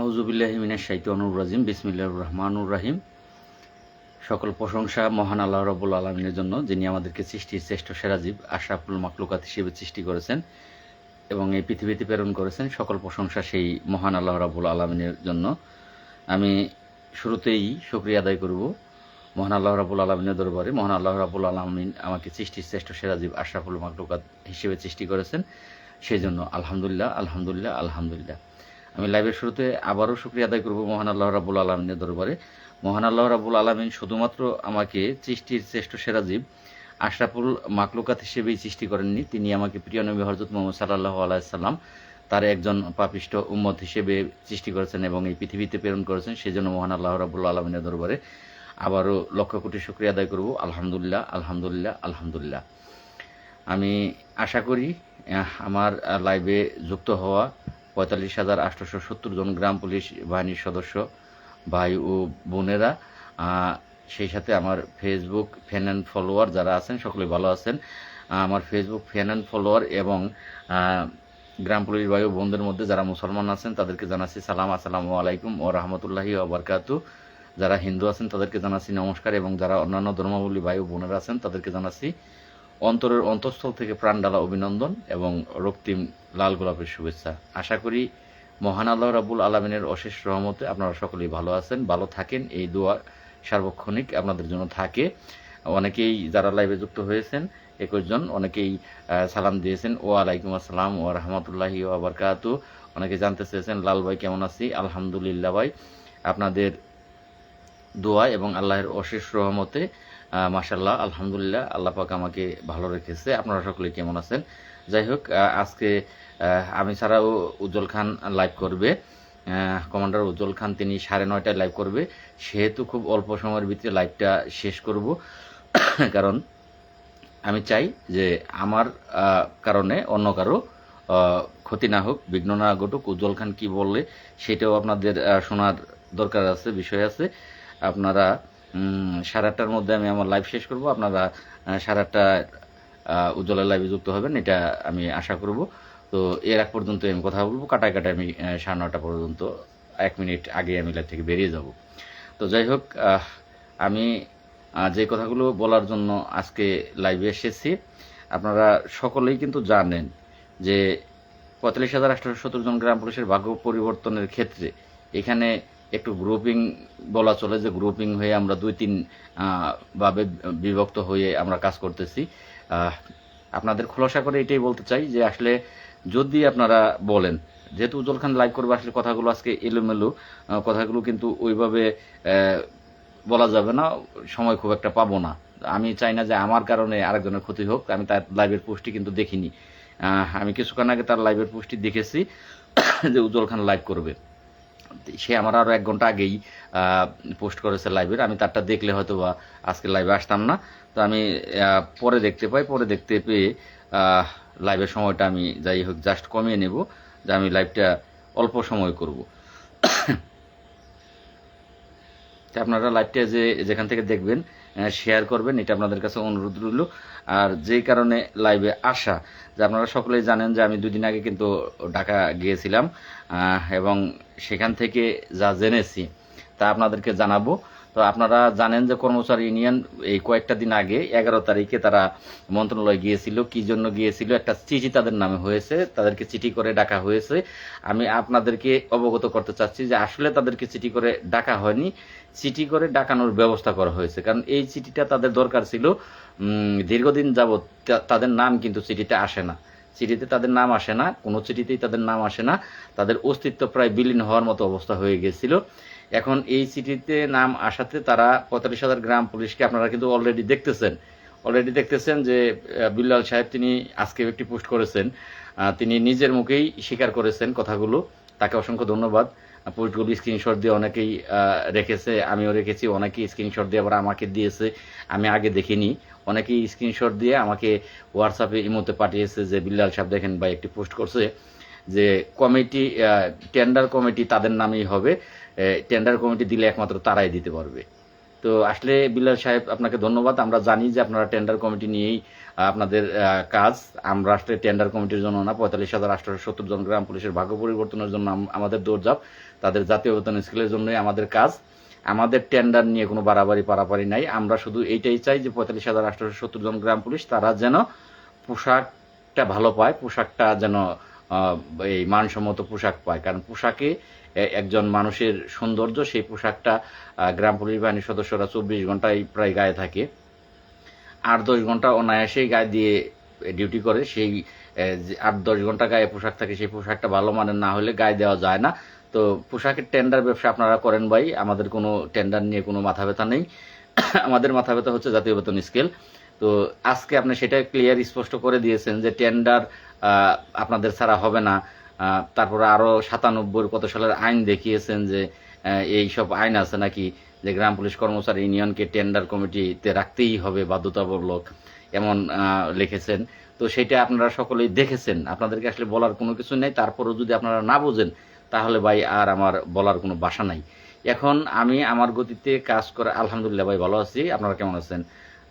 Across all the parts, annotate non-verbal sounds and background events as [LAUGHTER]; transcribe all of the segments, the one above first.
আউজুবিল্লাহিমিনের শাইতানুর রাজিম বিসমিল্লাহ রহমানুর রাহিম। সকল প্রশংসা মহান আল্লাহ রবুল আলমিনের জন্য, যিনি আমাদেরকে সৃষ্টির শ্রেষ্ঠ সেরাজীব আশরাফুল মাকলুকাত হিসেবে সৃষ্টি করেছেন এবং এই পৃথিবীতে প্রেরণ করেছেন, সকল প্রশংসা সেই মহান আল্লাহ রাবুল আলমিনের জন্য। আমি শুরুতেই শুক্রিয়া আদায় করব মহান আল্লাহ রাবুল আলমিনের দরবারে। মহান আল্লাহ রাবুল আলমিন আমাকে সৃষ্টির শ্রেষ্ঠ সেরাজীব আশরাফুল মাকলুকাত হিসেবে সৃষ্টি করেছেন। সেই জন্য আলহামদুলিল্লাহ আলহামদুলিল্লাহ আলহামদুলিল্লাহ। আমি লাইভের শুরুতে আবারও শুক্রিয়া আদায় করব মহান আল্লাহ রাবুল আলমিনের দরবারে। মহান আল্লাহ রাবুল আলমিন শুধুমাত্র আমাকে সৃষ্টির শ্রেষ্ঠ সেরাজীব আশরাফুল মাকলুকাত হিসেবেই সৃষ্টি করেননি। তিনি আমাকে প্রিয় নবী হরজত মোহাম্মদ সাল্লাহ আলাইসাল্লাম তার একজন পাপিষ্ট উম্মত হিসেবে সৃষ্টি করেছেন এবং এই পৃথিবীতে প্রেরণ করেছেন। সেই জন্য মহান আল্লাহ রাবুল আলমিনের দরবারে আবারও লক্ষ কোটি শুক্রিয়া আদায় করব। আলহামদুলিল্লাহ আলহামদুলিল্লাহ আলহামদুলিল্লাহ। আমি আশা করি আমার লাইভে যুক্ত হওয়া পঁয়তাল্লিশ হাজার আটশোশো সত্তর জন গ্রাম পুলিশ বাহিনীর সদস্য, ভাই ও বোনেরা। সেই সাথে আমার ফেসবুক ফ্যান অ্যান্ড ফলোয়ার যারা আছেন, সকলে ভালো আছেন। আমার ফেসবুক ফ্যান অ্যান্ড ফলোয়ার এবং গ্রাম পুলিশ ও বোনদের মধ্যে যারা মুসলমান আছেন, তাদেরকে জানাচ্ছি সালাম। আসসালামু আলাইকুম ও রহমতুল্লাহি আবরকাতু যারা হিন্দু আছেন, তাদেরকে জানাচ্ছি নমস্কার এবং যারা অন্যান্য ধর্মাবলী ভাই ও বোনেরা আছেন, তাদেরকে জানাচ্ছি অন্তরের অন্তঃস্থল থেকে প্রাণ ডালা অভিনন্দন এবং রক্তিম লাল গোলাপের শুভেচ্ছা। আশা করি মহান আল্লাহ রাবুল আলমিনের অশেষ রহমতে আপনারা সকলেই ভালো আছেন, ভালো থাকেন। এই দোয়া সার্বক্ষণিক আপনাদের জন্য থাকে। অনেকেই যারা লাইভে যুক্ত হয়েছেন, একুশ জন, অনেকেই সালাম দিয়েছেন। ও আলাইকুম আসসালাম ও রহমতুল্লাহি আবরকাতু অনেকে জানতে চেয়েছেন, লাল ভাই কেমন আছি? আলহামদুলিল্লাহ ভাই। আপনাদের দোয়া এবং আল্লাহর অশেষ রহমতে আহ, মাশাল্লাহ আলহামদুলিল্লাহ আল্লাহ পাক আমাকে ভালো রেখেছে। আপনারা সকলে কেমন আছেন? যাই হোক আজকে আমি ছাড়াও উজ্জ্বল খান লাইভ করবে। কমান্ডার উজ্জ্বল খান তিনি সাড়ে নয়টায় লাইভ করবে। সেহেতু খুব অল্প সময়ের ভিতরে লাইভটা শেষ করব। [COUGHS] কারণ আমি চাই যে আমার কারণে অন্য কারও ক্ষতি না হোক বিঘ্ন না ঘটুক। উজ্জ্বল খান কি বললে সেটাও আপনাদের শোনার দরকার আছে বিষয় আছে। আপনারা সাড়ে আটটার মধ্যে আমি আমার লাইভ শেষ করব। আপনারা সাড়ে আটটা উজ্জ্বলের লাইভে যুক্ত হবেন, এটা আমি আশা করব। তো এর আগ পর্যন্ত আমি কথা বলব। কাটায় কাটায় আমি সাড়ে নটা পর্যন্ত, এক মিনিট আগে আমি লাইভ থেকে বেরিয়ে যাব। তো যাই হোক আমি যে কথাগুলো বলার জন্য আজকে লাইভে এসেছি, আপনারা সকলেই কিন্তু জানেন যে পঁয়তাল্লিশ হাজার আটশো সত্তর জন গ্রাম পুলিশের ভাগ্য পরিবর্তনের ক্ষেত্রে এখানে একটু গ্রুপিং বলা চলে যে গ্রুপিং হয়ে আমরা দুই তিন ভাবে বিভক্ত হয়ে আমরা কাজ করতেছি। আপনাদের খোলাসা করে এটাই বলতে চাই যে আসলে যদি আপনারা বলেন, যেহেতু উজ্জ্বল খান লাইভ করবে, আসলে কথাগুলো আজকে এলোমেলো কথাগুলো কিন্তু ওইভাবে বলা যাবে না, সময় খুব একটা পাবো না। আমি চাই না যে আমার কারণে আরেকজনের ক্ষতি হোক, আমি তার লাইভের পোস্টটি কিন্তু দেখিনি। আমি কিছুক্ষণ আগে তার লাইভের পোস্টটি দেখেছি যে উজ্জ্বল খান লাইভ করবে। সে আমার আরও এক ঘণ্টা আগেই পোস্ট করেছে লাইভের আমি তারটা দেখলে হয়তো বা আজকে লাইভে আসতাম না। তো আমি পরে দেখতে পাই। পরে দেখতে পেয়ে লাইভের সময়টা আমি যাই হোক জাস্ট কমিয়ে নেব যে আমি লাইভটা অল্প সময় করব। তা আপনারা লাইভটা যে, যেখান থেকে দেখবেন শেয়ার করবেন, এটা আপনাদের কাছে অনুরোধ রইল। আর যেই কারণে লাইভে আসা, যে আপনারা সকলেই জানেন যে আমি দুদিন আগে কিন্তু ঢাকা গিয়েছিলাম এবং সেখান থেকে যা জেনেছি তা আপনাদেরকে জানাব। তো আপনারা জানেন যে কর্মচারী ইউনিয়ন এই কয়েকটা দিন আগে এগারো তারিখে তারা মন্ত্রণালয়ে গিয়েছিল। কি জন্য গিয়েছিল? একটা চিঠি তাদের নামে হয়েছে। তাদেরকে চিঠি করে ডাকা হয়েছে। আমি আপনাদেরকে অবগত করতে চাচ্ছি যে আসলে তাদেরকে চিঠি করে ডাকা হয়নি। চিঠি করে ডাকানোর ব্যবস্থা করা হয়েছে। কারণ এই চিঠিটা তাদের দরকার ছিল। দীর্ঘদিন যাবৎ তাদের নাম কিন্তু চিঠিতে আসে না। চিঠিতে তাদের নাম আসে না। কোনো চিঠিতেই তাদের নাম আসে না। তাদের অস্তিত্ব প্রায় বিলীন হওয়ার মতো অবস্থা হয়ে গেছিল এখন এই চিঠিতে নাম আসাতে তারা পঁয়তাল্লিশ হাজার গ্রাম পুলিশকে আপনারা কিন্তু অলরেডি দেখতেছেন। অলরেডি দেখতেছেন যে বিল্লাল সাহেব তিনি আজকে একটি পোস্ট করেছেন। তিনি নিজের মুখেই স্বীকার করেছেন কথাগুলো। তাকে অসংখ্য ধন্যবাদ। পোস্টগুলো স্ক্রিনশট দিয়ে অনেকেই রেখেছে, আমিও রেখেছি, অনেকেই স্ক্রিনশট দিয়ে আবার আমাকে দিয়েছে। আমি আগে দেখিনি। অনেকেই স্ক্রিনশট দিয়ে আমাকে হোয়াটসঅ্যাপে ইমোতে পাঠিয়েছে যে, বিল্লাল সাহেব দেখেন ভাই একটি পোস্ট করছে যে কমিটি টেন্ডার কমিটি তাদের নামেই হবে। টেন্ডার কমিটি দিলে একমাত্র তারাই দিতে পারবে। তো আসলে বিল্লাল সাহেব, আপনাকে ধন্যবাদ। আমরা জানি যে আপনারা টেন্ডার কমিটি নিয়েই আপনাদের কাজ। আমরা আসলে টেন্ডার কমিটির জন্য না, পঁয়তাল্লিশ হাজার আটশো সত্তর জন গ্রাম পুলিশের ভাগ্য পরিবর্তনের জন্য আম- আমাদের দৌড়ঝাঁপ, তাদের জাতীয় বেতন স্কেলের জন্যই আমাদের কাজ। আমাদের টেন্ডার নিয়ে কোনো বাড়াবাড়ি, পারাপারি নাই। আমরা শুধু এইটাই চাই যে পঁয়তাল্লিশ হাজার আটশো সত্তর জন গ্রাম পুলিশ, তারা যেন পোশাকটা ভালো পায়, পোশাকটা যেন এই মানসম্মত পোশাক পায়। কারণ পোশাকে একজন মানুষের সৌন্দর্য, সেই পোশাকটা গ্রাম পুলিশ বাহিনীর সদস্যরা চব্বিশ ঘন্টায় প্রায় গায়ে থাকে। আট দশ ঘণ্টা অনায়াসেই গায়ে দিয়ে ডিউটি করে। সেই আট দশ ঘণ্টা গায়ে পোশাক থাকে, সেই পোশাকটা ভালো মানের না হলে গায়ে দেওয়া যায় না। তো পোশাকের টেন্ডার ব্যবসা আপনারা করেন ভাই, আমাদের কোনো টেন্ডার নিয়ে কোনো মাথা ব্যথা নেই। [COUGHS] আমাদের মাথা ব্যথা হচ্ছে জাতীয় বেতন স্কেল তো আজকে আপনি সেটা ক্লিয়ার স্পষ্ট করে দিয়েছেন যে টেন্ডার আপনাদের ছাড়া হবে না। তারপরে আরও সাতানব্বই কত সালের আইন দেখিয়েছেন যে এই সব আইন আছে নাকি যে গ্রাম পুলিশ কর্মচারী ইউনিয়নকে টেন্ডার কমিটিতে রাখতেই হবে বাধ্যতামূলক, এমন লিখেছেন। তো সেটা আপনারা সকলেই দেখেছেন। আপনাদেরকে আসলে বলার কোনো কিছু নেই। তারপরেও যদি আপনারা না বোঝেন, তাহলে ভাই আর আমার বলার কোনো বাসা নাই। এখন আমি আমার গতিতে কাজ করে, আলহামদুলিল্লাহ ভাই ভালো আছি। আপনারা কেমন আছেন?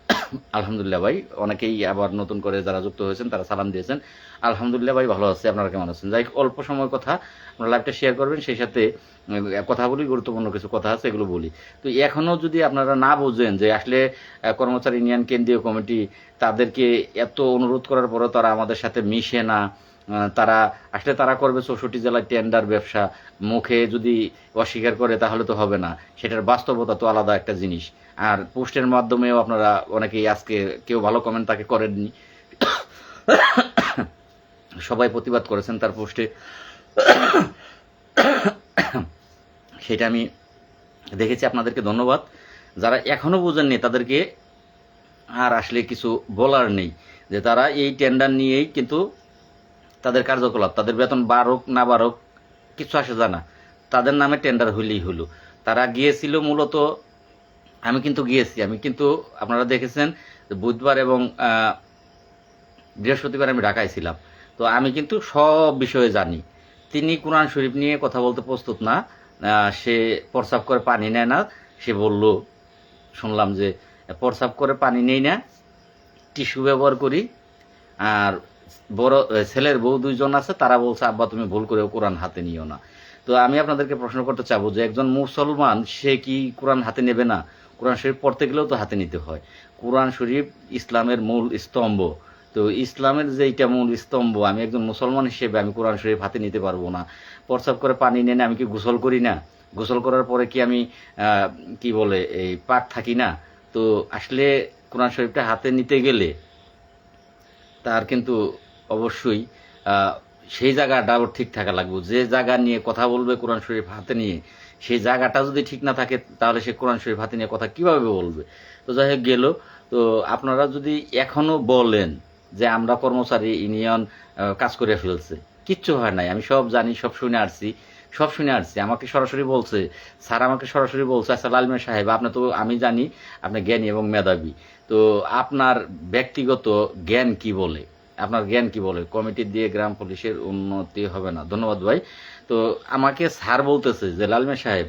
[COUGHS] আলহামদুলিল্লাহ ভাই, অনেকেই আবার নতুন করে যারা যুক্ত হয়েছেন, তারা সালাম দিয়েছেন। আলহামদুলিল্লাহ ভাই, ভালো আছে, আপনারা কেমন আছেন? যাই অল্প সময় কথা, আপনারা লাইভটা শেয়ার করবেন, সেই সাথে কথা বলি, গুরুত্বপূর্ণ কিছু কথা আছে, এগুলো বলি। তো এখনও যদি আপনারা না বোঝেন যে আসলে কর্মচারী ইউনিয়ন কেন্দ্রীয় কমিটি তাদেরকে এত অনুরোধ করার পরেও তারা আমাদের সাথে মিশে না তারা, আসলে তারা করবে চৌষট্টি জেলায় টেন্ডার ব্যবসা। মুখে যদি অস্বীকার করে, তাহলে তো হবে না। সেটার বাস্তবতা তো আলাদা একটা জিনিস। আর পোস্টের মাধ্যমেও আপনারা অনেকেই আজকে কেউ ভালো কমেন্ট তাকে করেননি। সবাই প্রতিবাদ করেছেন তার পোস্টে। সেটা আমি দেখেছি, আপনাদেরকে ধন্যবাদ। যারা এখনও বোঝেননি তাদেরকে আর আসলে কিছু বলার নেই। যে তারা এই টেন্ডার নিয়েই কিন্তু তাদের কার্যকলাপ, তাদের বেতন বাড়ুক, না বাড়ুক, কিছু আসে জানা তাদের নামে টেন্ডার হইলেই হলো। তারা গিয়েছিল মূলত, আমি কিন্তু গিয়েছি, আমি কিন্তু আপনারা দেখেছেন বুধবার এবং বৃহস্পতিবার আমি ঢাকায় ছিলাম। তো আমি কিন্তু সব বিষয়ে জানি। তিনি কোরআন শরীফ নিয়ে কথা বলতে প্রস্তুত না সে প্রসাব করে পানি নেয় না। সে বলল, শুনলাম যে প্রসাব করে পানি নেই না, টিস্যু ব্যবহার করি, আর বড় ছেলের বউ দুইজন আছে, তারা বলছে, আব্বা, তুমি ভুল করেও কোরআন হাতে নিও না। তো আমি আপনাদেরকে প্রশ্ন করতে চাবো যে, একজন মুসলমান, সে কি কোরআন হাতে নেবে না? কোরআন শরীফ পড়তে গেলেও তো হাতে নিতে হয়। কোরআন শরীফ ইসলামের মূল স্তম্ভ। তো ইসলামের যে এইটা মূল স্তম্ভ, আমি একজন মুসলমান হিসেবে আমি কোরআন শরীফ হাতে নিতে পারব না। প্রস্রাব করে পানি নেনে আমি কি গোসল করি না? গোসল করার পরে কি আমি কি বলে, এই পাক থাকি না? তো আসলে কোরআন শরীফটা হাতে নিতে গেলে তার কিন্তু অবশ্যই সেই জায়গাটাও ঠিক থাকা লাগবে। যে জায়গা নিয়ে কথা বলবে কোরআন শরীফ হাতে নিয়ে, সেই জায়গাটা যদি ঠিক না থাকে, তাহলে সে কোরআন শরীফ হাতে নিয়ে কথা কীভাবে বলবে? তো যাই হোক, গেল। তো আপনারা যদি এখনও বলেন যে আমরা কর্মচারী ইউনিয়ন কাজ করে ফেলছে, কিচ্ছু হয় নাই। আমি সব জানি, সব শুনে আসছি, সব শুনে আসছি। আমাকে সরাসরি বলছে, স্যার আমাকে সরাসরি বলছে আচ্ছা লালমিয়া সাহেব, আপনি তো, আমি জানি, আপনি জ্ঞানী এবং মেধাবী। তো আপনার ব্যক্তিগত জ্ঞান কি বলে? আপনার জ্ঞান কি বলে? কমিটি দিয়ে গ্রাম পুলিশের উন্নতি হবে না। ধন্যবাদ ভাই। তো আমাকে স্যার বলতেছে যে, লালমে সাহেব,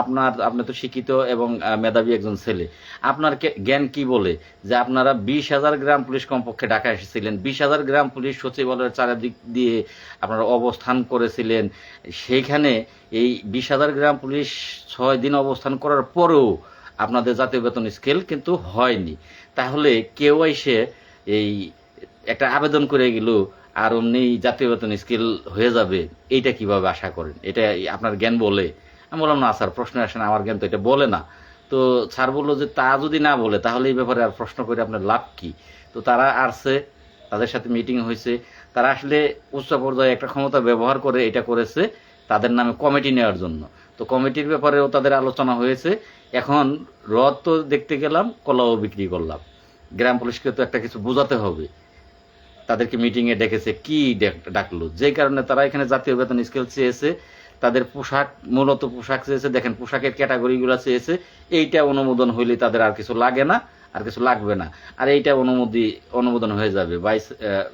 আপনার, আপনি তো শিক্ষিত এবং মেধাবী একজন ছেলে। আপনার জ্ঞান কি বলে? যে আপনারা বিশ হাজার গ্রাম পুলিশ কমপক্ষে ঢাকা এসেছিলেন। বিশ হাজার গ্রাম পুলিশ সচিবালয়ের চারিদিক দিয়ে আপনারা অবস্থান করেছিলেন। সেইখানে এই বিশ হাজার গ্রাম পুলিশ ছয় দিন অবস্থান করার পরেও আপনাদের জাতীয় বেতন স্কেল কিন্তু হয়নি। তাহলে কেউ এসে এই একটা আবেদন করে গেল, আর অমনি জাতীয় বেতন স্কেল হয়ে যাবে, এইটা কীভাবে আশা করেন? এটা আপনার জ্ঞান বলে? আমি বললাম, না স্যার, প্রশ্ন আসে না, আমার জ্ঞান তো এটা বলে না। তো স্যার বলল যে, তা যদি না বলে, তাহলে এই ব্যাপারে আর প্রশ্ন করে আপনার লাভ কি? তো তারা আসছে, তাদের সাথে মিটিং হয়েছে। তারা আসলে উচ্চ পর্যায়ে একটা ক্ষমতা ব্যবহার করে এটা করেছে, তাদের নামে কমিটি নেওয়ার জন্য। তো কমিটির ব্যাপারেও তাদের আলোচনা হয়েছে। এখন রদ তো দেখতে গেলাম, কলাও বিক্রি করলাম। গ্রাম পুলিশকে তো একটা কিছু বোঝাতে হবে। তাদেরকে মিটিং এ ডেকেছে, কি ডাক- ডাকলো? যে কারণে তারা এখানে জাতীয় বেতন স্কেল চেয়েছে, তাদের পোশাক, মূলত পোশাক চেয়েছে, দেখেন পোশাকের ক্যাটাগরি গুলো চেয়েছে, এইটা অনুমোদন হইলে তাদের আর কিছু লাগে না, আর কিছু লাগবে না। আর এইটা অনুমোদি, অনুমোদন হয়ে যাবে বাই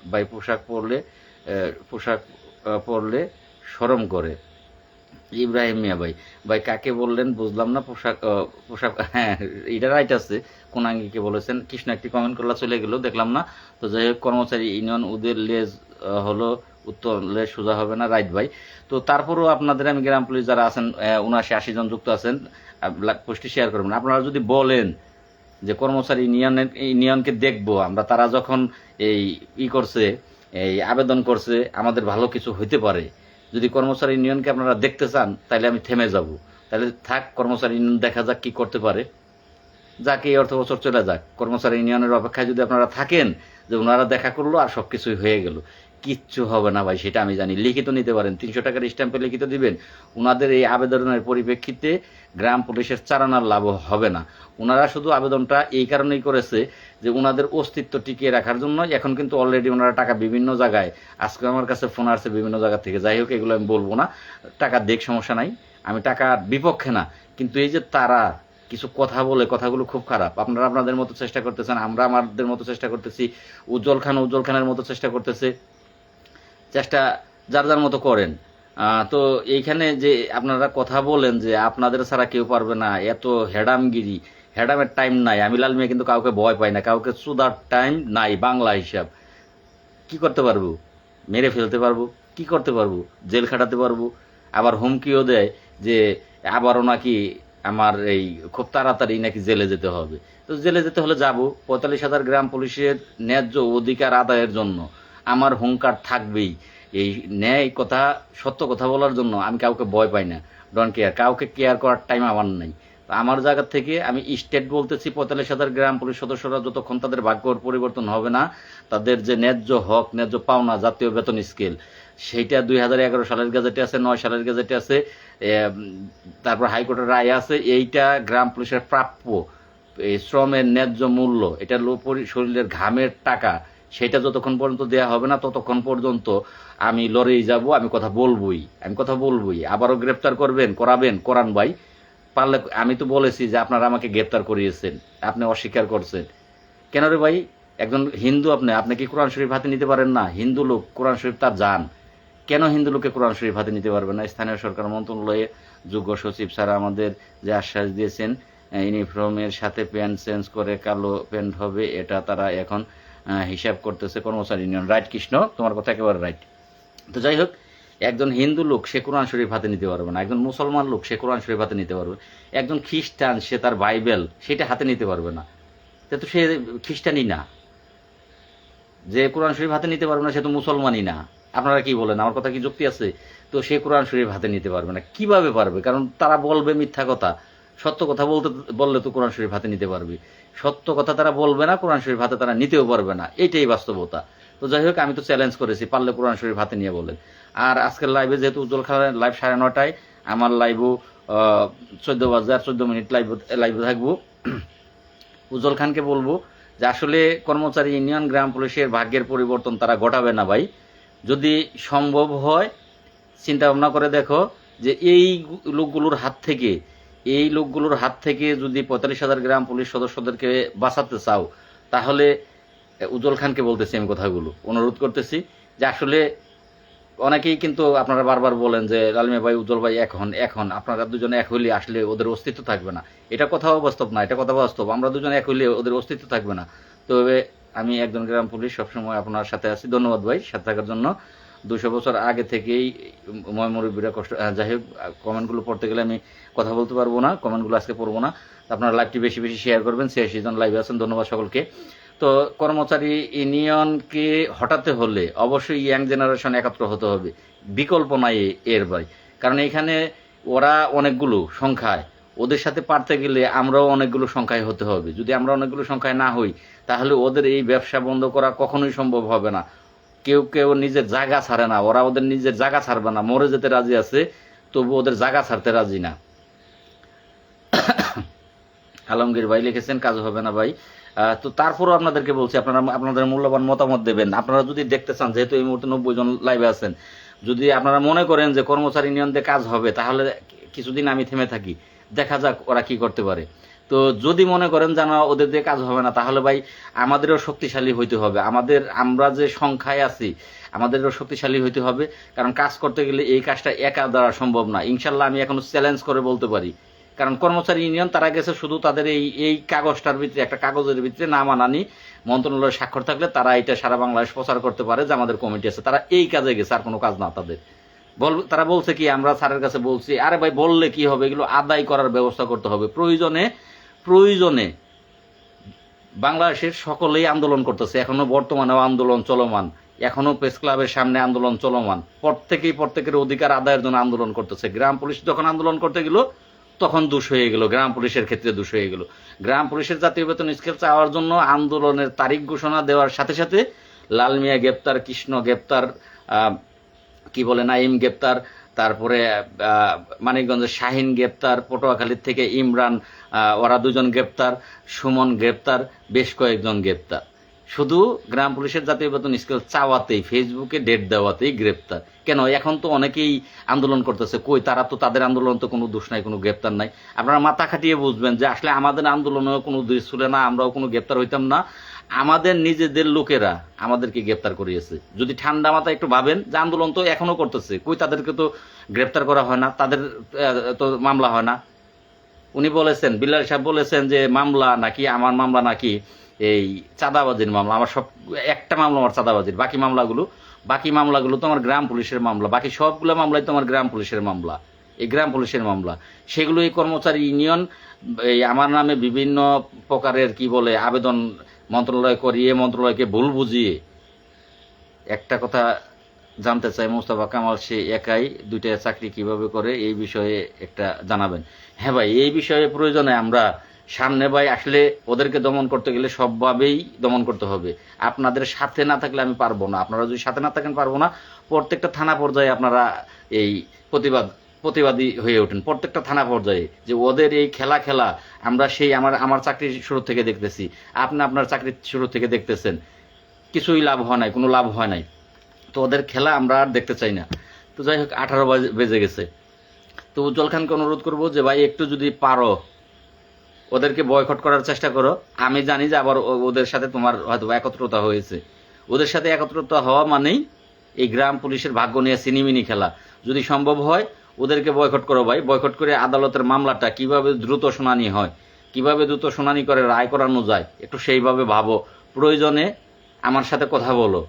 বাই পোশাক পরলে পোশাক পরলে সরম করে। ইব্রাহিম মিয়া ভাই। ভাই, কাকে বললেন বুঝলাম না, পোশাক পোশাক হ্যাঁ এটা রাইট আছে। কোন আঙ্গিকে বলেছেন, কৃষ্ণ একটি কমেন্ট করলা, চলে গেল, দেখলাম না। তো যাই হোক, কর্মচারী ইউনিয়ন ওদের লেজ হলো উত্তর লেজ সোজা হবে না রাইট ভাই। তো তারপরেও আপনাদের আমি গ্রাম পুলিশ যারা আছেন উনআশি, আশি জন যুক্ত আছেন পোস্টটি শেয়ার করবেন। আপনারা যদি বলেন যে কর্মচারী ইউনিয়নের ইউনিয়নকে দেখব, আমরা, তারা যখন এই ই করছে, এই আবেদন করছে, আমাদের ভালো কিছু হইতে পারে যদি কর্মচারী ইউনিয়নকে আপনারা দেখতে চান, তাহলে আমি থেমে যাব। তাহলে থাক, কর্মচারী ইউনিয়ন দেখা যাক কি করতে পারে। যাক, এই অর্থ বছর চলে যাক। কর্মচারী ইউনিয়নের অপেক্ষায় যদি আপনারা থাকেন, যে ওনারা দেখা করল আর সব কিছুই হয়ে গেল। কিচ্ছু হবে না ভাই, সেটা আমি জানি। লিখিত নিতে পারেন, তিনশো টাকার স্ট্যাম্পে লিখিত দিবেন। ওনাদের এই আবেদনের পরিপ্রেক্ষিতে গ্রাম পুলিশের চারানার লাভ হবে না। ওনারা শুধু আবেদনটা এই কারণেই করেছে যে ওনাদের অস্তিত্ব টিকিয়ে রাখার জন্য এখন কিন্তু অলরেডি ওনারা টাকা বিভিন্ন জায়গায়, আজকে আমার কাছে ফোন আসছে বিভিন্ন জায়গা থেকে। যাই হোক, এগুলো আমি বলব না। টাকা দেখ সমস্যা নাই। আমি টাকার বিপক্ষে না। কিন্তু এই যে তারা কিছু কথা বলে, কথাগুলো খুব খারাপ। আপনারা আপনাদের মতো চেষ্টা করতেছেন, আমরা আমাদের মতো চেষ্টা করতেছি। উজ্জ্বল খান উজ্জ্বল খানের মতো চেষ্টা করতেছে। চেষ্টা যার যার মতো করেন। তো এইখানে যে আপনারা কথা বলেন যে আপনাদের ছাড়া কেউ পারবে না, এত হেডামগিরি। হেডামের টাইম নাই। আমি লাল মিয়া কিন্তু কাউকে ভয় পাই না, কাউকে সুদার টাইম নাই বাংলা হিসাব। কি করতে পারব? মেরে ফেলতে পারব? কি করতে পারব? জেল খাটাতে পারব? আবার হুমকিও দেয় যে আবারও নাকি আমার এই খুব তাড়াতাড়ি নাকি জেলে যেতে হবে। তো জেলে যেতে হলে যাব। পঁয়তাল্লিশ হাজার গ্রাম পুলিশের ন্যায্য অধিকার আদায়ের জন্য। আমার হুঙ্কার থাকবেই। এই ন্যায় কথা, সত্য কথা বলার জন্য আমি কাউকে ভয় পাই না। ডন কেয়ার কাউকে কেয়ার করার টাইম আমার নাই। আমার জায়গা থেকে আমি স্টেট বলতেছি, পঁয়তাল্লিশ হাজার গ্রাম পুলিশ সদস্যরা যতক্ষণ তাদের ভাগ্যর পরিবর্তন হবে না, তাদের যে ন্যায্য হক, ন্যায্য পাওনা, জাতীয় বেতন স্কেল সেইটা দুই হাজার এগারো সালের গেজেটে আছে, নয় সালের গেজেটে আছে তারপর হাইকোর্টের রায় আছে, এইটা গ্রাম পুলিশের প্রাপ্য শ্রমের ন্যায্য মূল্য, এটা শরীরের ঘামের টাকা। সেটা যতক্ষণ পর্যন্ত দেয়া হবে না, ততক্ষণ পর্যন্ত আমি লড়েই যাব, আমি কথা বলবই, আমি কথা বলবই। আবারও গ্রেপ্তার করবেন, করাবেন, করান ভাই। পারলে আমি তো বলেছি যে আপনারা আমাকে গ্রেপ্তার করিয়েছেন, আপনি অস্বীকার করছেন। কেন রে ভাই? একজন হিন্দু আপনি আপনি কি কোরআন শরীফ হাতে নিতে পারেন না? হিন্দু লোক, কোরআন শরীফ তার যান কেন হিন্দু লোকে কোরআন শরীফ হাতে নিতে পারবে না? স্থানীয় সরকার মন্ত্রণালয়ে যোগ্য সচিব স্যার আমাদের যে আশ্বাস দিয়েছেন, ইউনিফর্মের সাথে প্যান্ট চেঞ্জ করে কালো প্যান্ট হবে, এটা তারা এখন হিসাব করতেছে কর্মচারী ইউনিয়ন। রাইট কৃষ্ণ? তোমার কথা একেবারে রাইট। তো যাই হোক, একজন হিন্দু লোক সে কোরআন শরীফ হাতে নিতে পারবে না। একজন মুসলমান লোক সে কোরআন শরীফ হাতে নিতে পারবে। একজন খ্রিস্টান সে তার বাইবেল সেটা হাতে নিতে পারবে না। সে তো সে খ্রিস্টানই না। যে কোরআন শরীফ হাতে নিতে পারবে না, সে তো মুসলমানই না। আপনারা কি বলেন? আমার কথা কি যুক্তি আছে? তো সে কোরআন শরীফ হাতে নিতে পারবে না। কীভাবে পারবে? কারণ তারা বলবে মিথ্যা কথা। সত্য কথা বলতে বললে তো কোরআন শরীফ হাতে নিতে পারবি। সত্য কথা তারা বলবে না, কোরআন শরীফ হাতে তারা নিতেও পারবে না। এইটাই বাস্তবতা। তো যাই হোক, আমি তো চ্যালেঞ্জ করেছি, পারলে কোরআন শরীফ হাতে নিয়ে বলেন। আর আজকের লাইভে যেহেতু উজ্জ্বল খানের লাইভ সাড়ে নটায় আমার লাইভও চোদ্দ বাজে আর চোদ্দ মিনিট লাইভ লাইভে থাকব। উজ্জ্বল খানকে বলব যে আসলে কর্মচারী ইউনিয়ন, গ্রাম পুলিশের ভাগ্যের পরিবর্তন তারা ঘটাবে না ভাই। যদি সম্ভব হয়, চিন্তা ভাবনা করে দেখো যে এই লোকগুলোর হাত থেকে এই লোকগুলোর হাত থেকে যদি পঁয়তাল্লিশ হাজার গ্রাম পুলিশ সদস্যদেরকে বাঁচাতে চাও, তাহলে উজ্জ্বল খানকে বলতেছি আমি কথাগুলো। অনুরোধ করতেছি যে আসলে অনেকেই কিন্তু আপনারা বারবার বলেন যে, লালমিয়া ভাই, উজ্জ্বল ভাই এখন এখন আপনারা দুজনে এক হইলে আসলে ওদের অস্তিত্ব থাকবে না। এটা কথা বাস্তব না, এটা কথা বাস্তব। আমরা দুজনে এক হইলে ওদের অস্তিত্ব থাকবে না। তবে আমি একজন গ্রাম পুলিশ সবসময় আপনার সাথে আছি। ধন্যবাদ ভাই, সাথে থাকার জন্য। দুশো বছর আগে থেকেই ময় মুরব্বীরা কষ্ট যাই হোক কমেন্টগুলো পড়তে গেলে আমি কথা বলতে পারব না, কমেন্টগুলো আজকে পড়ব না। আপনারা লাইভটি বেশি বেশি শেয়ার করবেন ছিয়াশি জন লাইভে আছেন, ধন্যবাদ সকলকে। তো কর্মচারী ইউনিয়নকে হটাতে হলে অবশ্যই ইয়াং জেনারেশন একাত্র হতে হবে, বিকল্প নাই এর ভাই। কারণ এখানে ওরা অনেকগুলো সংখ্যায়, ওদের সাথে পারতে গেলে আমরাও অনেকগুলো সংখ্যায় হতে হবে। যদি আমরা অনেকগুলো সংখ্যায় না হই, তাহলে ওদের এই ব্যবসা বন্ধ করা কখনোই সম্ভব হবে না। কেউ কেউ নিজের জায়গা ছাড়ে না, ওরা ওদের নিজের জায়গা ছাড়বে না, মরে যেতে রাজি আছে, তবু ওদের জায়গা ছাড়তে রাজি না। আলমগীর ভাই লিখেছেন, কাজ হবে না ভাই। তো তারপরও আপনাদেরকে বলছি, আপনারা, আপনাদের মূল্যবান মতামত দেবেন। আপনারা যদি দেখতে চান, যেহেতু এই মুহূর্তে নব্বই জন লাইভে আছেন, যদি আপনারা মনে করেন যে কর্মচারী দিয়ে কাজ হবে, তাহলে কিছুদিন আমি থেমে থাকি। দেখা যাক ওরা কি করতে পারে। তো যদি মনে করেন যে, না, ওদের দিয়ে কাজ হবে না, তাহলে ভাই আমাদেরও শক্তিশালী হইতে হবে। আমাদের, আমরা যে সংখ্যায় আছি, আমাদেরও শক্তিশালী হইতে হবে। কারণ কাজ করতে গেলে এই কাজটা একা দ্বারা সম্ভব না। ইনশাল্লাহ আমি এখন চ্যালেঞ্জ করে বলতে পারি। কারণ কর্মচারী ইউনিয়ন তারা গেছে শুধু তাদের এই এই কাগজটার ভিতরে একটা কাগজের ভিতরে নাম আনানি মন্ত্রণালয়ের স্বাক্ষর থাকলে তারা এটা সারা বাংলাদেশ প্রচার করতে পারে যে, আমাদের কমিটি আছে। তারা এই কাজে গেছে, আর কোনো কাজ না তাদের। বল, তারা বলছে কি, আমরা স্যারের কাছে বলছি, আরে ভাই, বললে কি হবে? এগুলো আদায় করার ব্যবস্থা করতে হবে। প্রয়োজনে প্রয়োজনে বাংলাদেশের সকলেই আন্দোলন করতেছে। এখনও বর্তমানেও আন্দোলন চলমান। এখনও প্রেস ক্লাবের সামনে আন্দোলন চলমান। প্রত্যেকেই প্রত্যেকের অধিকার আদায়ের জন্য আন্দোলন করতেছে। গ্রাম পুলিশ যখন আন্দোলন করতে গেল, তখন দুষ হয়ে গেল। গ্রাম পুলিশের ক্ষেত্রে দুষ হয়ে গেল। গ্রাম পুলিশের জাতীয় বেতন স্কেল চাওয়ার জন্য আন্দোলনের তারিখ ঘোষণা দেওয়ার সাথে সাথে লালমিয়া গ্রেপ্তার, কৃষ্ণ গ্রেপ্তার কি বলে নাইম গ্রেপ্তার তারপরে মানিকগঞ্জের শাহিন গ্রেপ্তার, পটুয়াখালীর থেকে ইমরান ওরা দুজন গ্রেপ্তার, সুমন গ্রেপ্তার, বেশ কয়েকজন গ্রেপ্তার। শুধু গ্রাম পুলিশের জাতীয় বেতন স্কেল চাওয়াতেই, ফেসবুকে ডেট দেওয়াতেই গ্রেপ্তার। কেন, এখন তো অনেকেই আন্দোলন করতেছে, কই তারা তো তাদের আন্দোলন তো কোনো দোষ নাই, কোনো গ্রেপ্তার নাই। আপনারা মাথা খাটিয়ে বুঝবেন যে আসলে আমাদের আন্দোলনেও কোনো দোষ ছিল না, আমরাও কোনো গ্রেপ্তার হইতাম না। আমাদের নিজেদের লোকেরা আমাদেরকে গ্রেপ্তার করিয়েছে। যদি ঠান্ডা মাথায় একটু ভাবেন, যে আন্দোলন তো এখনও করতেছে, কই তাদেরকে তো গ্রেপ্তার করা হয় না, তাদের তো মামলা হয় না। উনি বলেছেন, বিল্লাল সাহেব বলেছেন যে মামলা নাকি, আমার মামলা নাকি এই চাঁদাবাজির মামলা, আমার সব, একটা মামলা আমার চাঁদাবাজির, বাকি মামলাগুলো বাকি মামলাগুলো তো আমার গ্রাম পুলিশের মামলা, বাকি সবগুলো মামলাই তো আমার গ্রাম পুলিশের মামলা, এই গ্রাম পুলিশের মামলা। সেগুলো এই কর্মচারী ইউনিয়ন, এই আমার নামে বিভিন্ন প্রকারের কি বলে আবেদন মন্ত্রণালয় করিয়ে মন্ত্রণালয়কে ভুল বুঝিয়ে একটা কথা জানতে চাই, মোস্তফা কামাল, সে একাই দুইটা চাকরি কীভাবে করে, এই বিষয়ে একটা জানাবেন। হ্যাঁ ভাই, এই বিষয়ে প্রয়োজনে আমরা সামনে ভাই আসলে ওদেরকে দমন করতে গেলে সবভাবেই দমন করতে হবে। আপনাদের সাথে না থাকলে আমি পারব না। আপনারা যদি সাথে না থাকেন, পারব না। প্রত্যেকটা থানা পর্যায়ে আপনারা এই প্রতিবাদ প্রতিবাদী হয়ে ওঠেন। প্রত্যেকটা থানা পর্যায়ে যে ওদের এই খেলা খেলা, আমরা সেই আমার আমার চাকরির শুরু থেকে দেখতেছি। আপনি আপনার চাকরির শুরু থেকে দেখতেছেন। কিছুই লাভ হয় নাই, কোনো লাভ হয় নাই। তো ওদের খেলা আমরা আর দেখতে চাই না। তো যাই হোক, আঠারো বেজে গেছে। তো উজ্জ্বল খানকে অনুরোধ করব যে ভাই, একটু যদি পারো, ওদেরকে বয়কট করার চেষ্টা করো। আমি জানি যে আবার ওদের সাথে তোমার হয়তো একত্রতা হয়েছে। ওদের সাথে একত্রতা হওয়া মানেই এই গ্রাম পুলিশের ভাগ্য নিয়ে সিনিমিনি খেলা। যদি সম্ভব হয় ওদেরকে বয়কট করো ভাই। বয়কট করে আদালতের মামলাটা কীভাবে দ্রুত শুনানি হয়, কীভাবে দ্রুত শুনানি করে, রায় করানো যায়, একটু সেইভাবে ভাবো। প্রয়োজনে আমার সাথে কথা বলো।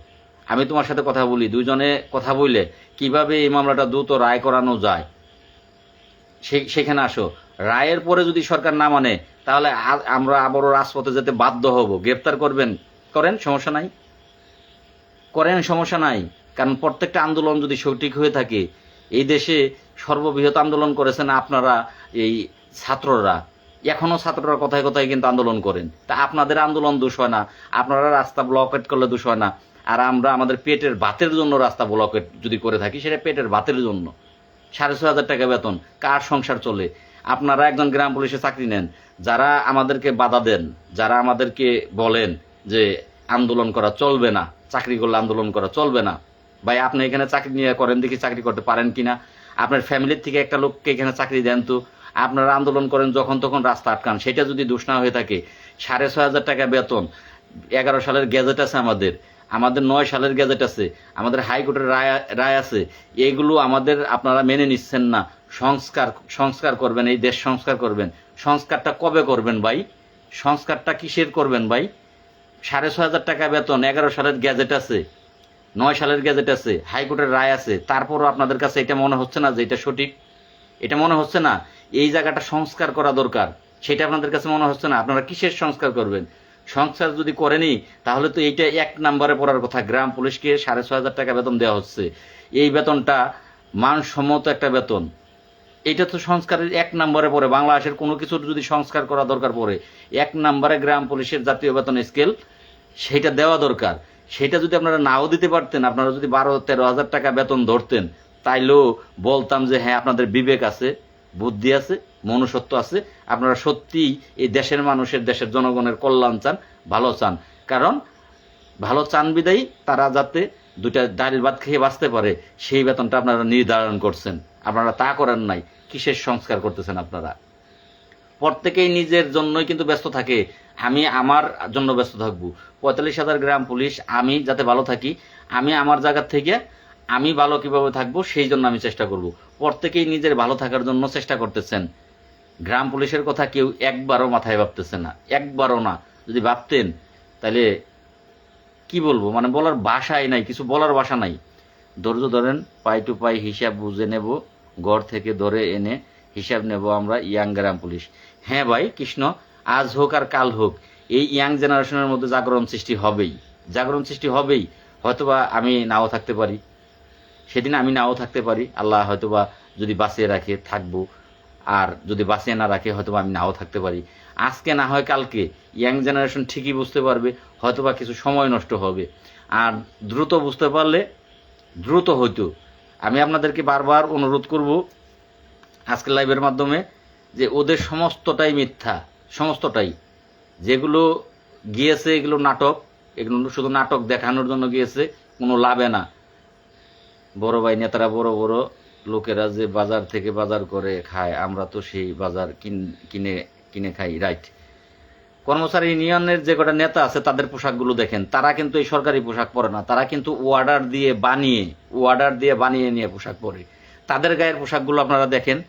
আমি তোমার সাথে কথা বলি। দুজনে কথা বললে কীভাবে এই মামলাটা দ্রুত রায় করানো যায় সেখানে আসো। রায়ের পরে যদি সরকার না মানে তাহলে আমরা আবারও রাজপথে যেতে বাধ্য হব। গ্রেপ্তার করবেন। করেন? সমস্যা নাই। করেন, সমস্যা নাই। কারণ প্রত্যেকটা আন্দোলন যদি সঠিক হয়ে থাকে, এই দেশে সর্ববৃহৎ আন্দোলন করেছেন আপনারা, এই ছাত্ররা। এখনও ছাত্ররা কথায় কথায় কিন্তু আন্দোলন করেন। তা আপনাদের আন্দোলন দোষ হয় না। আপনারা রাস্তা ব্লকেট করলে দোষ হয় না। আর আমরা আমাদের পেটের ভাতের জন্য রাস্তা ব্লকেট যদি করে থাকি, সেটা পেটের ভাতের জন্য। সাড়ে ছয় হাজার টাকা বেতন। কার সংসার চলে? আপনারা একজন গ্রাম পুলিশে চাকরি নেন। যারা আমাদেরকে বাধা দেন, যারা আমাদেরকে বলেন যে আন্দোলন করা চলবে না, চাকরি করলে আন্দোলন করা চলবে না। ভাই, আপনি এখানে চাকরি নিয়ে করেন দেখি চাকরি করতে পারেন কিনা। আপনার ফ্যামিলির থেকে একটা লোককে এখানে চাকরি দেন তো, আপনারা আন্দোলন করেন যখন তখন রাস্তা আটকান। সেটা যদি দোষ না হয়ে থাকে, সাড়ে ছয় হাজার টাকা বেতন, এগারো সালের গ্যাজেট আছে আমাদের আমাদের নয় সালের গ্যাজেট আছে, আমাদের হাইকোর্টের রায় রায় আছে, এগুলো আমাদের আপনারা মেনে নিচ্ছেন না। সংস্কার সংস্কার করবেন, এই দেশ সংস্কার করবেন। সংস্কারটা কবে করবেন ভাই? সংস্কারটা কিসের করবেন ভাই? সাড়ে ছয় হাজার টাকা বেতন, এগারো সালের গ্যাজেট আছে। নয় সালের গ্যাজেট আছে, হাইকোর্টের রায় আছে, তারপরও আপনাদের কাছে এটা মনে হচ্ছে না যে এটা সঠিক? এটা মনে হচ্ছে না এই জায়গাটা সংস্কার করা দরকার, সেটা আপনাদের কাছে মনে হচ্ছে না? আপনারা কিসের সংস্কার করবেন? সংস্কার যদি করেনি, তাহলে তো এইটা এক নম্বরে পড়ার কথা। গ্রাম পুলিশকে সাড়ে ছয় হাজার টাকা বেতন দেওয়া হচ্ছে। এই বেতনটা মানসম্মত একটা বেতন। এটা তো সংস্কারের এক নম্বরে পড়ে। বাংলাদেশের কোনো কিছুর যদি সংস্কার করা দরকার পড়ে, এক নম্বরে গ্রাম পুলিশের জাতীয় বেতন স্কেল, সেটা দেওয়া দরকার। সেটা যদি আপনারা নাও দিতে পারতেন, আপনারা যদি বারো, তেরো হাজার টাকা বেতন ধরতেন, তাইলেও বলতাম যে হ্যাঁ আপনাদের বিবেক আছে, বুদ্ধি আছে, মনুষ্যত্ব আছে, আপনারা সত্যিই এই দেশের মানুষের, দেশের জনগণের কল্যাণ চান, ভালো চান। কারণ ভালো চান বিদায়ী, তারা যাতে দুটা ডাল ভাত খেয়ে বাঁচতে পারে, সেই বেতনটা আপনারা নির্ধারণ করছেন। আপনারা তা করেন নাই, কিসের সংস্কার করতেছেন আপনারা? প্রত্যেকেই নিজের জন্যই কিন্তু ব্যস্ত থাকে। আমি আমার জন্য ব্যস্ত থাকব। পঁয়তাল্লিশ হাজার গ্রাম পুলিশ, আমি যাতে ভালো থাকি, আমি আমার জায়গা থেকে আমি ভালো কীভাবে থাকব, সেই জন্য আমি চেষ্টা করব। প্রত্যেকেই নিজের ভালো থাকার জন্য চেষ্টা করতেছেন। গ্রাম পুলিশের কথা কেউ একবারও মাথায় ভাবতেছে না। একবারও না। যদি ভাবতেন, তাহলে কি বলব? মানে বলার ভাষাই নাই, কিছু বলার ভাষা নাই। ধৈর্য ধরেন, পাই টু পাই হিসাব বুঝে নেব, ঘর থেকে ধরে এনে হিসাব নেব আমরা ইয়াং গ্রাম পুলিশ। হ্যাঁ ভাই, কৃষ্ণ আজ হোক আর কাল হোক, এই ইয়াং জেনারেশনের মধ্যে জাগরণ সৃষ্টি হবেই। জাগরণ সৃষ্টি হবেই, হয়তোবা আমি নাও থাকতে পারি। সেদিন আমি নাও থাকতে পারি, আল্লাহ হয়তোবা যদি বাঁচিয়ে রাখে, থাকব। আর যদি বাঁচিয়ে না রাখে, হয়তোবা আমি নাও থাকতে পারি। আজকে না হয় কালকে, ইয়াং জেনারেশন ঠিকই বুঝতে পারবে, হয়তোবা কিছু সময় নষ্ট হবে। আর দ্রুত বুঝতে পারলে, দ্রুত হইতো। আমি আপনাদেরকে বারবার অনুরোধ করব, আজকের লাইভের মাধ্যমে, যে ওদের সমস্তটাই মিথ্যা। সমস্তটাই। যেগুলো গিয়েছে এগুলো নাটক, এগুলো শুধু নাটক দেখানোর জন্য গিয়েছে, কোনো লাভে না। বড় ভাই নেতারা বড় বড় লোকেরা যে বাজার থেকে বাজার করে খায়, আমরা তো সেই বাজার কিন- কিনে খাই, রাইট। কর্মচারী ইউনিয়নের যে কটা নেতা আছে, তাদের পোশাকগুলো দেখেন। তারা কিন্তু এই সরকারি পোশাক পরে না, তারা কিন্তু অর্ডার দিয়ে বানিয়ে অর্ডার দিয়ে বানিয়ে নিয়ে পোশাক পরে। তাদের গায়ের পোশাকগুলো আপনারা দেখেন,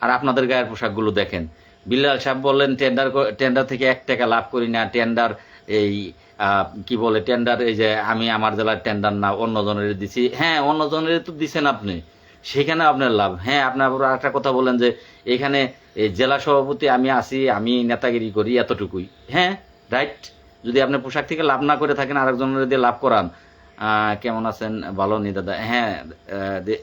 আর আপনাদের গায়ের পোশাকগুলো দেখেন। বিল্লাল সাহেব বললেন টেন্ডার টেন্ডার থেকে এক টাকা লাভ করি না। টেন্ডার এই কি বলে টেন্ডার এই যে আমি আমার জেলার টেন্ডার না অন্য জনের দিছি। হ্যাঁ অন্য জনের তো দিছেন আপনি। সেখানে আপনার লাভ। হ্যাঁ আপনি আবার একটা কথা বলেন যে, এখানে জেলা সভাপতি আমি আসি আমি নেতাগিরি করি এতটুকুই। হ্যাঁ রাইট যদি আপনি পোশাক থেকে লাভ না করে থাকেন, আরেকজনের দিয়ে লাভ করান। কেমন আছেন? ভালো নি দাদা? হ্যাঁ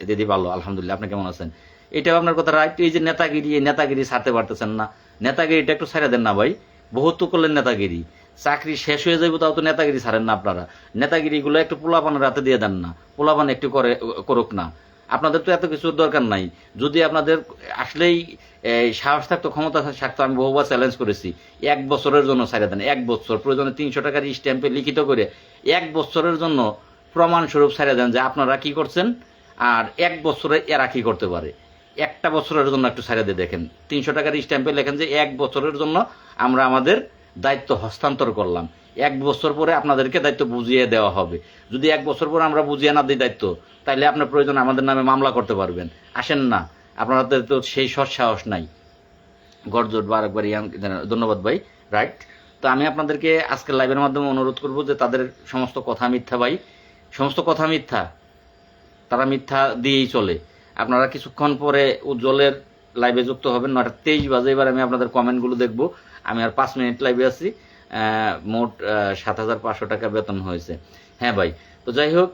দিদি ভালো, আলহামদুলিল্লাহ। আপনি কেমন আছেন? এটাও আপনার কথা রাইট এই যে নেতাগিরি নেতাগিরি ছাড়তে পারতেছেন না। নেতাগিরিটা একটু ছেড়ে দেন না ভাই। বহুত তো করলেন নেতাগিরি। চাকরি শেষ হয়ে যাবে তাও তো নেতাগিরি ছাড়েন না আপনারা। নেতাগিরিগুলো একটু পোলাপানের রাতে দিয়ে দেন না। পোলাপান একটু করে, করুক না। আপনাদের তো এত কিছুর দরকার নাই। যদি আপনাদের আসলেই সাহস থাকতো, ক্ষমতা থাকতো, আমি বহুবার চ্যালেঞ্জ করেছি। এক বছরের জন্য ছাড়ে দেন, এক বছর। প্রয়োজনে তিনশো টাকার স্ট্যাম্পে লিখিত করে এক বছরের জন্য প্রমাণস্বরূপ ছাড়ে দেন যে আপনারা কি করছেন, আর এক বছরে এরা কি করতে পারে। একটা বছরের জন্য একটু ছাড়ে দিয়ে দেখেন। তিনশো টাকার স্ট্যাম্পে লেখেন যে, এক বছরের জন্য আমরা আমাদের দায়িত্ব হস্তান্তর করলাম। এক বছর পরে আপনাদেরকে দায়িত্ব বুঝিয়ে দেওয়া হবে। যদি এক বছর পরে আমরা বুঝিয়ে না দিই দায়িত্ব, তাইলে আপনার প্রয়োজন আমাদের নামে মামলা করতে পারবেন। আসেন না, আপনাদের তো সেই সৎসাহস নাই। গড়জোট বা আরেকবার ইয়ান ধন্যবাদ ভাই, রাইট? তো আমি আপনাদেরকে আজকের লাইভের মাধ্যমে অনুরোধ করব যে, তাদের সমস্ত কথা মিথ্যা ভাই, সমস্ত কথা মিথ্যা, তারা মিথ্যা দিয়েই চলে। আপনারা কিছুক্ষণ পরে উজ্জ্বলের লাইভে যুক্ত হবেন, নয়টা তেইশ বাজে এবার আমি আপনাদের কমেন্টগুলো দেখব। আমি আর পাঁচ মিনিট লাইভে আছি। মোট সাত হাজার পাঁচশো টাকা বেতন হয়েছে। হ্যাঁ ভাই, তো যাই হোক,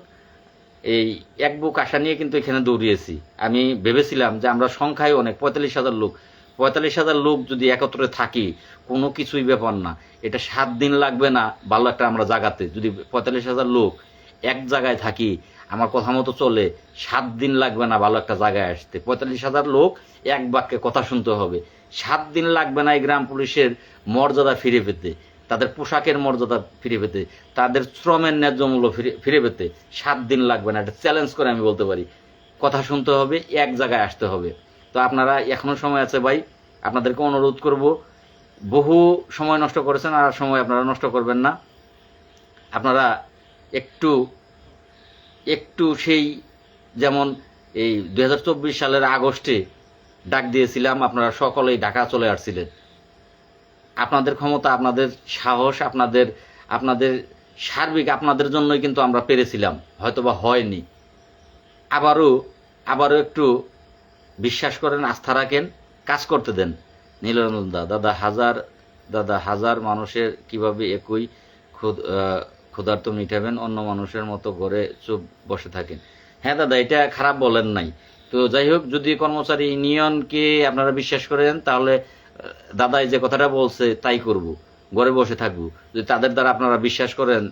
এই এক বুক আশা নিয়ে কিন্তু এখানে দৌড়িয়েছি। আমি ভেবেছিলাম যে আমরা সংখ্যায় অনেক, পঁয়তাল্লিশ হাজার লোক। পঁয়তাল্লিশ হাজার লোক যদি একত্রে থাকি, কোনো কিছুই ব্যাপার না। এটা সাত দিন লাগবে না ভালো একটা আমরা জাগাতে। যদি পঁয়তাল্লিশ হাজার লোক এক জায়গায় থাকি আমার কথা মতো চলে, সাত দিন লাগবে না ভালো একটা জায়গায় আসতে। পঁয়তাল্লিশ হাজার লোক, এক বাক্যে কথা শুনতে হবে। সাত দিন লাগবে না এই গ্রাম পুলিশের মর্যাদা ফিরে পেতে, তাদের পোশাকের মর্যাদা ফিরে পেতে, তাদের শ্রমের ন্যায্য মূল্য ফিরে ফিরে পেতে সাত দিন লাগবে না। এটা চ্যালেঞ্জ করে আমি বলতে পারি। কথা শুনতে হবে, এক জায়গায় আসতে হবে। তো আপনারা এখনও সময় আছে ভাই, আপনাদেরকে অনুরোধ করব, বহু সময় নষ্ট করেছেন আর সময় আপনারা নষ্ট করবেন না। আপনারা একটু একটু সেই যেমন এই দু হাজার চব্বিশ সালের আগস্টে ডাক দিয়েছিলাম আপনারা সকলেই ঢাকা চলে আসছিলেন। আপনাদের ক্ষমতা আপনাদের সাহস আপনাদের আপনাদের সার্বিক আপনাদের জন্যই কিন্তু আমরা পেরেছিলাম হয়তোবা হয়নি। আবারও আবারও একটু বিশ্বাস করেন আস্থা রাখেন কাজ করতে দেন। নীলরঞ্জন দাদা হাজার দাদা হাজার মানুষের কীভাবে একই আহ, ক্ষুধার্ত মিটাবেন অন্য মানুষের মতো ঘরে চুপ বসে থাকেন। হ্যাঁ দাদা, এটা খারাপ বলেন নাই। তো যাই হোক, যদি কর্মচারী ইউনিয়নকে আপনারা বিশ্বাস করেন, তাহলে দাদাই যে কথাটা বলছে, তাই করব। ঘরে বসে থাকব। যদি তাদের দ্বারা আপনারা বিশ্বাস করেন,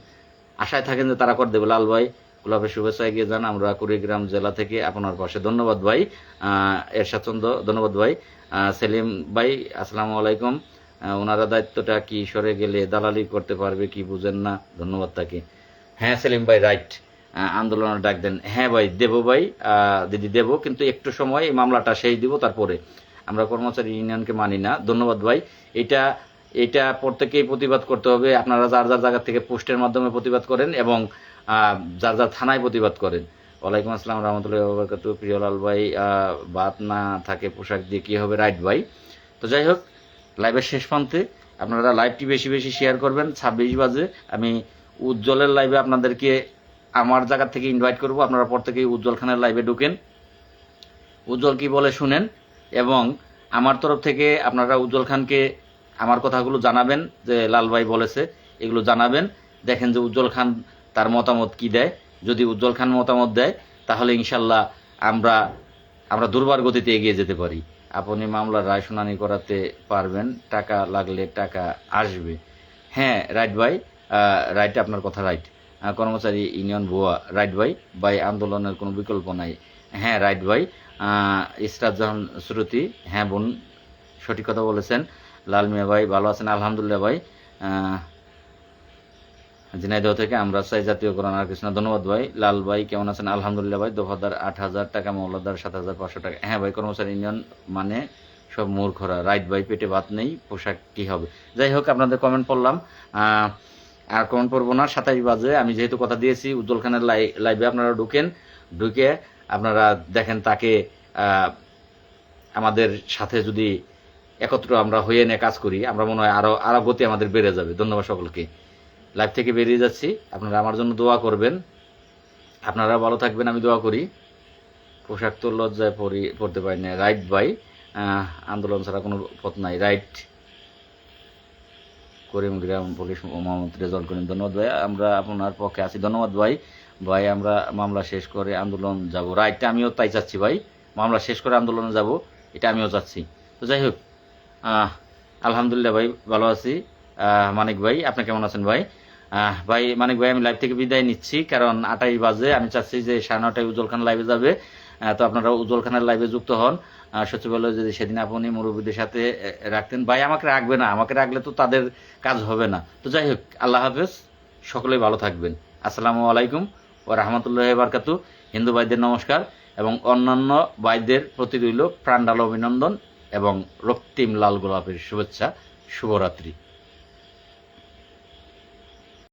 আশায় থাকেন যে তারা করে দেবে। লাল ভাই গোলাপের শুভেচ্ছা এগিয়ে যান। আমরা কুড়িগ্রাম জেলা থেকে আপনার পাশে। ধন্যবাদ ভাই। এরশাদ চন্দ্র, ধন্যবাদ ভাই। সেলিম ভাই, আসসালামু আলাইকুম। ওনারা দায়িত্বটা কি সরে গেলে দালালি করতে পারবে কি বুঝেন না? ধন্যবাদ তাকে। হ্যাঁ সেলিম ভাই, রাইট। আন্দোলনের ডাক দেন। হ্যাঁ ভাই, দেব ভাই দিদি দেব, কিন্তু একটু সময় এই মামলাটা সেই দিব, তারপরে। আমরা কর্মচারী ইউনিয়নকে মানি না। ধন্যবাদ ভাই। এটা এটা প্রত্যেকেই প্রতিবাদ করতে হবে। আপনারা যার যার জায়গা থেকে পোস্টের মাধ্যমে প্রতিবাদ করেন এবং যার যার থানায় প্রতিবাদ করেন। ওয়ালাইকুম আসসালাম রহমতুল্লাহ বরকাত প্রিয়লাল ভাই বাদ না থাকে পোশাক দিয়ে কি হবে? রাইট ভাই। তো যাই হোক লাইভের শেষ প্রান্তে আপনারা লাইভটি বেশি বেশি শেয়ার করবেন। ছাব্বিশ বাজে। আমি উজ্জ্বলের লাইভে আপনাদেরকে আমার জায়গা থেকে ইনভাইট করব। আপনারা পর প্রত্যেকেই উজ্জ্বল খানের লাইভে ঢুকেন। উজ্জ্বল কি বলে শুনেন? এবং আমার তরফ থেকে আপনারা উজ্জ্বল খানকে আমার কথাগুলো জানাবেন, যে লাল ভাই বলেছে, এগুলো জানাবেন। দেখেন যে উজ্জ্বল খান তার মতামত কি দেয়। যদি উজ্জ্বল খান মতামত দেয়, তাহলে ইনশাল্লাহ আমরা আমরা দুর্বার গতিতে এগিয়ে যেতে পারি। আপনি মামলার রায় শুনানি করাতে পারবেন, টাকা লাগলে টাকা আসবে। হ্যাঁ রাইট ভাই রাইট আপনার কথা রাইট। কর্মচারী ইউনিয়ন ভুয়া, রাইট ভাই ভাই, আন্দোলনের কোনো বিকল্প নাই। হ্যাঁ রাইট ভাই ইসরাত জাহান শ্রুতি হ্যাঁ বোন, সঠিক কথা বলেছেন। লাল মিয়া ভাই, ভালো আছেন? আলহামদুলিল্লাহ ভাই ঝিনাইদহ থেকে আমরা চাই জাতীয়করণ আর কৃষ্ণ ধন্যবাদ ভাই। লাল ভাই, কেমন আছেন? আলহামদুলিল্লাহ ভাই, দফাদার আট হাজার টাকা, মৌলাদার সাত হাজার পাঁচশো টাকা। হ্যাঁ ভাই, কর্মচারী ইউনিয়ন মানে সব মূর্খরা। রাইট ভাই, পেটে ভাত নেই, পোশাক কি হবে? যাই হোক, আপনাদের কমেন্ট পড়লাম। আর কমেন্ট পড়ব না সাতাইশ বাজে। আমি যেহেতু কথা দিয়েছি, উজ্জ্বল খানের লাই- লাইভে আপনারা ঢুকেন। ঢুকে আপনারা দেখেন তাকে আমাদের সাথে যদি একত্র আমরা হয়ে নিয়ে কাজ করি, আমরা মনে হয় আরও আরও গতি আমাদের বেড়ে যাবে। ধন্যবাদ সকলকে। লাইভ থেকে বেরিয়ে যাচ্ছি। আপনারা আমার জন্য দোয়া করবেন। আপনারা ভালো থাকবেন, আমি দোয়া করি। পোশাক তো লজ্জায় পরি, পড়তে পারি না। রাইট বাই আন্দোলন ছাড়া কোনো পথ নাই। রাইট। করিম গ্রাম পুলিশ মোহাম্মদ রেজাল্ট করিম, ধন্যবাদ ভাই। আমরা আপনার পক্ষে আছি। ধন্যবাদ ভাই। ভাই, আমরা মামলা শেষ করে আন্দোলন যাব। রাইটটা আমিও তাই চাচ্ছি ভাই। মামলা শেষ করে আন্দোলনে যাব, এটা আমিও চাচ্ছি। তো যাই হোক আলহামদুলিল্লাহ ভাই, ভালো আছি। মানিক ভাই, আপনি কেমন আছেন ভাই? ভাই মানিক ভাই আমি লাইভ থেকে বিদায় নিচ্ছি, কারণ আটাই বাজে। আমি চাচ্ছি যে সাড়ে নটায় উজ্জ্বল খান লাইভে যাবে। তো আপনারা উজ্জ্বল খানের লাইভে যুক্ত হন। সচিবালয় যদি সেদিন আপনি মুরব্বীদের সাথে রাখতেন। ভাই, আমাকে রাখবে না। আমাকে রাখলে তো তাদের কাজ হবে না। তো যাই হোক, আল্লাহ হাফেজ। সকলেই ভালো থাকবেন। আসসালামু আলাইকুম ও রহমতুল্লাহ বারকাতু হিন্দু ভাইদের নমস্কার এবং অন্যান্য ভাইদের প্রতি রইল প্রাণডাল অভিনন্দন এবং রক্তিম লাল গোলাপের শুভেচ্ছা। শুভরাত্রি।